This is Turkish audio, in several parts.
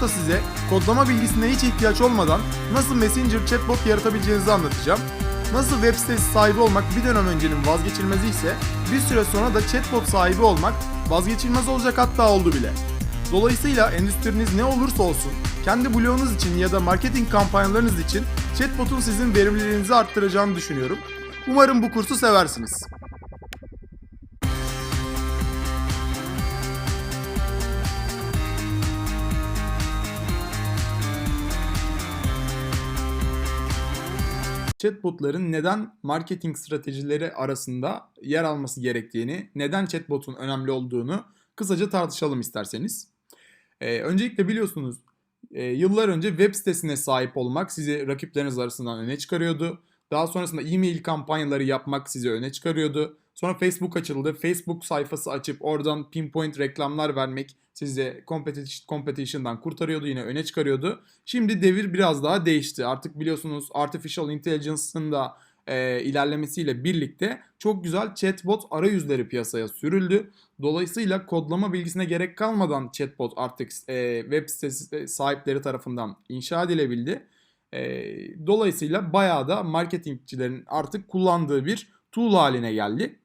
da size kodlama bilgisine hiç ihtiyaç olmadan nasıl Messenger chatbot yaratabileceğinizi anlatacağım. Nasıl web sitesi sahibi olmak bir dönem öncenin vazgeçilmezi ise bir süre sonra da chatbot sahibi olmak vazgeçilmez olacak hatta oldu bile. Dolayısıyla endüstriniz ne olursa olsun kendi blogunuz için ya da marketing kampanyalarınız için chatbot'un sizin verimliliğinizi arttıracağını düşünüyorum. Umarım bu kursu seversiniz. Chatbotların neden marketing stratejileri arasında yer alması gerektiğini, neden chatbotun önemli olduğunu kısaca tartışalım isterseniz. Ee, öncelikle biliyorsunuz e, yıllar önce web sitesine sahip olmak sizi rakipleriniz arasından öne çıkarıyordu. Daha sonrasında e-mail kampanyaları yapmak sizi öne çıkarıyordu. Sonra Facebook açıldı. Facebook sayfası açıp oradan pinpoint reklamlar vermek sizi competition, competition'dan kurtarıyordu yine öne çıkarıyordu. Şimdi devir biraz daha değişti. Artık biliyorsunuz artificial intelligence'ın da e, ilerlemesiyle birlikte çok güzel chatbot arayüzleri piyasaya sürüldü. Dolayısıyla kodlama bilgisine gerek kalmadan chatbot artık e, web sitesi sahipleri tarafından inşa edilebildi. E, dolayısıyla bayağı da marketingçilerin artık kullandığı bir tool haline geldi.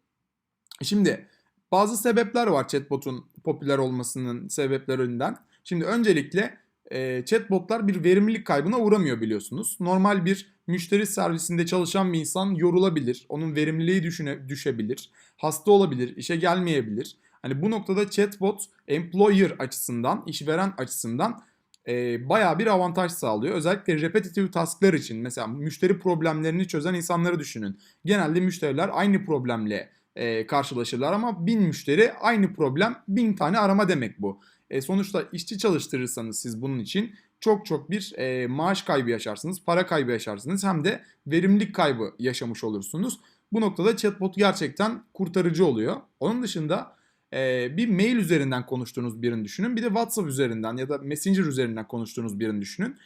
Şimdi bazı sebepler var chatbot'un popüler olmasının sebeplerinden. Şimdi öncelikle e, chatbotlar bir verimlilik kaybına uğramıyor biliyorsunuz. Normal bir müşteri servisinde çalışan bir insan yorulabilir. Onun verimliliği düşüne, düşebilir. Hasta olabilir, işe gelmeyebilir. Hani bu noktada chatbot employer açısından, işveren açısından e, bayağı bir avantaj sağlıyor. Özellikle repetitive tasklar için mesela müşteri problemlerini çözen insanları düşünün. Genelde müşteriler aynı problemle e, karşılaşırlar ama bin müşteri aynı problem bin tane arama demek bu. E, sonuçta işçi çalıştırırsanız siz bunun için çok çok bir e, maaş kaybı yaşarsınız, para kaybı yaşarsınız hem de verimlilik kaybı yaşamış olursunuz. Bu noktada chatbot gerçekten kurtarıcı oluyor. Onun dışında e, bir mail üzerinden konuştuğunuz birini düşünün. Bir de WhatsApp üzerinden ya da Messenger üzerinden konuştuğunuz birini düşünün.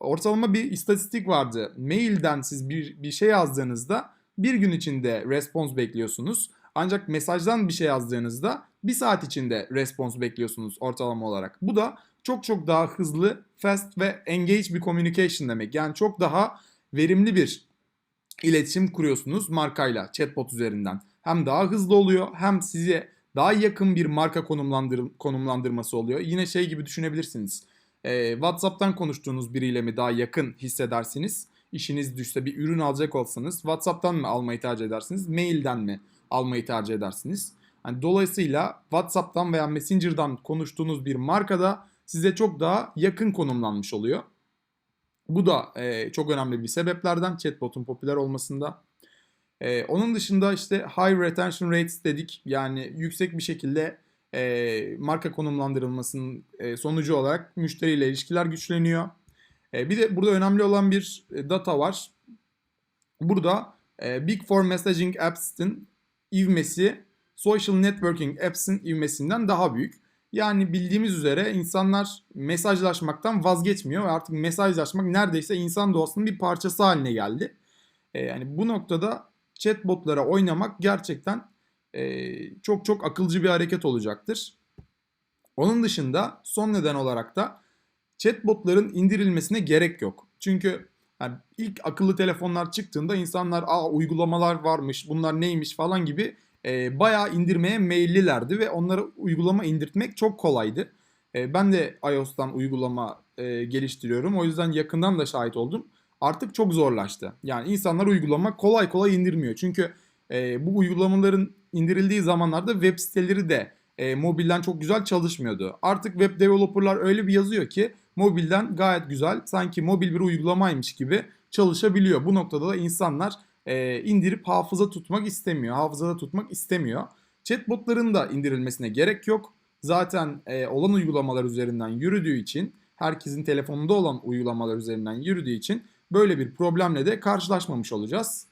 Ortalama bir istatistik vardı. Mailden siz bir, bir şey yazdığınızda bir gün içinde response bekliyorsunuz. Ancak mesajdan bir şey yazdığınızda bir saat içinde response bekliyorsunuz ortalama olarak. Bu da çok çok daha hızlı, fast ve engage bir communication demek. Yani çok daha verimli bir iletişim kuruyorsunuz markayla chatbot üzerinden. Hem daha hızlı oluyor hem size daha yakın bir marka konumlandır konumlandırması oluyor. Yine şey gibi düşünebilirsiniz. Ee, WhatsApp'tan konuştuğunuz biriyle mi daha yakın hissedersiniz? İşiniz düşse bir ürün alacak olsanız WhatsApp'tan mı almayı tercih edersiniz? Mailden mi almayı tercih edersiniz? Yani dolayısıyla WhatsApp'tan veya Messenger'dan konuştuğunuz bir markada size çok daha yakın konumlanmış oluyor. Bu da e, çok önemli bir sebeplerden chatbot'un popüler olmasında. E, onun dışında işte high retention rates dedik. Yani yüksek bir şekilde e, marka konumlandırılmasının e, sonucu olarak müşteriyle ilişkiler güçleniyor. E, bir de burada önemli olan bir e, data var. Burada e, Big Four Messaging Apps'in ivmesi Social Networking Apps'in ivmesinden daha büyük. Yani bildiğimiz üzere insanlar mesajlaşmaktan vazgeçmiyor ve artık mesajlaşmak neredeyse insan doğasının bir parçası haline geldi. Yani bu noktada chatbotlara oynamak gerçekten çok çok akılcı bir hareket olacaktır. Onun dışında son neden olarak da chatbotların indirilmesine gerek yok. Çünkü yani ilk akıllı telefonlar çıktığında insanlar aa uygulamalar varmış bunlar neymiş falan gibi e, bayağı indirmeye meyillilerdi ve onlara uygulama indirtmek çok kolaydı. E, ben de iOS'tan uygulama e, geliştiriyorum o yüzden yakından da şahit oldum. Artık çok zorlaştı. Yani insanlar uygulama kolay kolay indirmiyor. Çünkü e, bu uygulamaların indirildiği zamanlarda web siteleri de e, mobilden çok güzel çalışmıyordu. Artık web developerlar öyle bir yazıyor ki mobilden gayet güzel sanki mobil bir uygulamaymış gibi çalışabiliyor. Bu noktada da insanlar e, indirip hafıza tutmak istemiyor. Hafızada tutmak istemiyor. Chatbotların da indirilmesine gerek yok. Zaten e, olan uygulamalar üzerinden yürüdüğü için herkesin telefonunda olan uygulamalar üzerinden yürüdüğü için böyle bir problemle de karşılaşmamış olacağız.